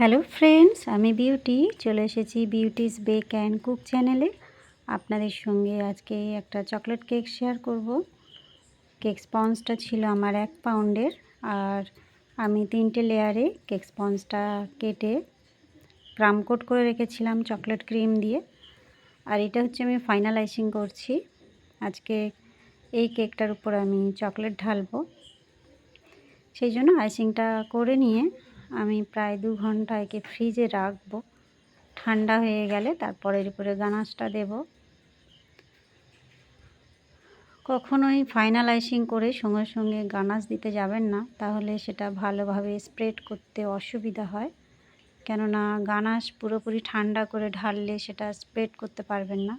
Hello friends, আমি beauty. চলে এসেছি বিউটিস বেক অ্যান্ড কুক চ্যানেলে। আপনাদের সঙ্গে আজকে একটা চকলেট কেক শেয়ার করব। কেক স্পঞ্জটা ছিল আমার এক পাউন্ডের, আর আমি তিনটে লেয়ারে কেক স্পঞ্জটা কেটে ক্রাম কোট করে রেখেছিলাম চকলেট ক্রিম দিয়ে। আর এটা হচ্ছে আমি ফাইনাল আইসিং করছি। আজকে এই কেকটার উপর আমি চকলেট ঢালবো। সেই জন্য আইসিংটা করে নিয়ে আমি প্রায় দু ঘণ্টা একে ফ্রিজে রাখব। ঠান্ডা হয়ে গেলে তারপর এর উপরে গানাশটা দেব। কখনোই ফাইনালাইজিং করে সঙ্গে সঙ্গে গানাস দিতে যাবেন না, তাহলে সেটা ভালোভাবে স্প্রেড করতে অসুবিধা হয়। কেননা গানাস পুরোপুরি ঠান্ডা করে ঢাললে সেটা স্প্রেড করতে পারবেন না।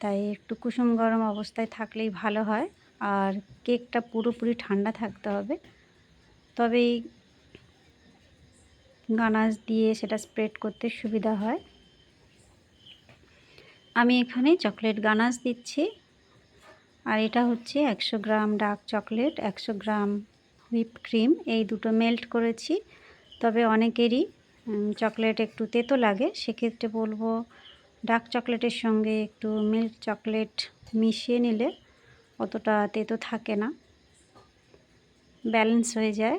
তাই একটু কুসুম গরম অবস্থায় থাকলেই ভালো হয়। আর কেকটা পুরোপুরি ঠান্ডা থাকতে হবে। তবেই গানাশ দিয়ে সেটা স্প্রেড করতে সুবিধা হয়। আমি এখানে চকলেট গানাশ দিচ্ছি। আর এটা হচ্ছে একশো গ্রাম ডার্ক চকলেট একশো গ্রাম হুইপ ক্রিম এই দুটো মেল্ট করেছি। তবে অনেকেরই চকলেট একটু তেতো লাগে। সেক্ষেত্রে বলব ডার্ক চকলেটের সঙ্গে একটু মিল্ক চকলেট মিশিয়ে নিলে অতটা তেতো থাকে না। ব্যালেন্স হয়ে যায়।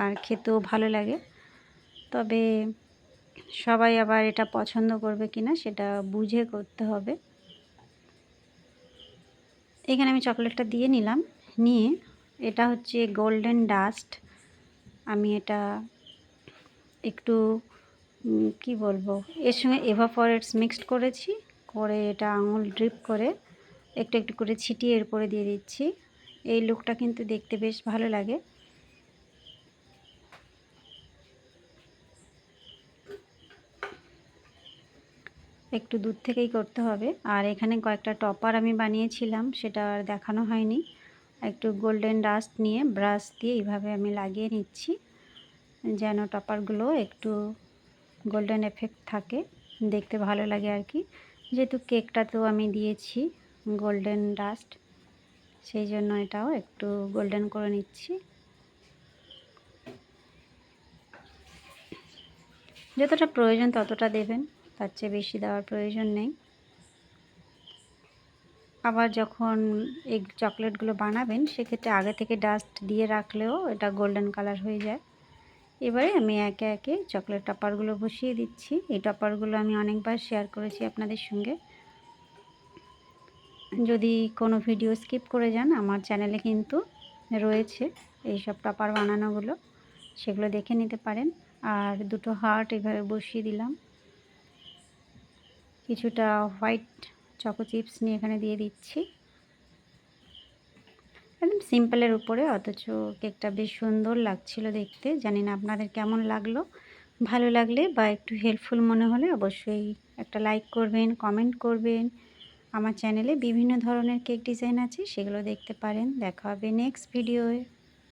আর খেতেও ভালো লাগে। তবে সবাই আবার এটা পছন্দ করবে কি না সেটা বুঝে করতে হবে। এখানে আমি চকলেটটা দিয়ে নিলাম। নিয়ে এটা হচ্ছে গোল্ডেন ডাস্ট আমি এটা একটু কি বলব, এর সঙ্গে এভাপরেটস মিক্সড করেছি। করে এটা আঙুল ড্রিপ করে একটু একটু করে ছিটিয়ে এরপরে দিয়ে দিচ্ছি। এই লুকটা কিন্তু দেখতে বেশ ভালো লাগে। একটু দূর থেকেই করতে হবে। আর এখানে কয়েকটা টপার আমি বানিয়েছিলাম, সেটা আর দেখানো হয়নি। একটু গোল্ডেন ডাস্ট নিয়ে ব্রাশ দিয়ে এইভাবে আমি লাগিয়ে নিচ্ছি, যেন টপারগুলো একটু গোল্ডেন এফেক্ট থাকে। দেখতে ভালো লাগে আর কি। যেহেতু কেকটাতেও আমি দিয়েছি গোল্ডেন ডাস্ট, সেই জন্য এটাও একটু গোল্ডেন করে নিচ্ছি। যতটা প্রয়োজন ততটা দেবেন। তার চেয়ে বেশি দেওয়ার প্রয়োজন নেই। আবার যখন এই চকলেটগুলো বানাবেন, সেক্ষেত্রে আগে থেকে ডাস্ট দিয়ে রাখলেও এটা গোল্ডেন কালার হয়ে যায়। এবারে আমি একে একে চকলেট টপারগুলো বসিয়ে দিচ্ছি। এই টপারগুলো আমি অনেকবার শেয়ার করেছি আপনাদের সঙ্গে। যদি কোনো ভিডিও স্কিপ করে যান, আমার চ্যানেলে কিন্তু রয়েছে এই সব টপার বানানোগুলো। সেগুলো দেখে নিতে পারেন। আর দুটো হার্ট এভাবে বসিয়ে দিলাম। কিছুটা হোয়াইট চকো চিপস নিয়ে এখানে দিয়ে দিচ্ছি। একদম সিম্পলের উপরে, অথচ কেকটা বেশ সুন্দর লাগছিল দেখতে। জানি না আপনাদের কেমন লাগল। ভালো লাগলে বা একটু হেল্পফুল মনে হলে অবশ্যই একটা লাইক করবেন কমেন্ট করবেন। আমার চ্যানেলে বিভিন্ন ধরনের কেক ডিজাইন আছে, সেগুলো দেখতে পারেন। দেখা হবে নেক্সট ভিডিওয়ে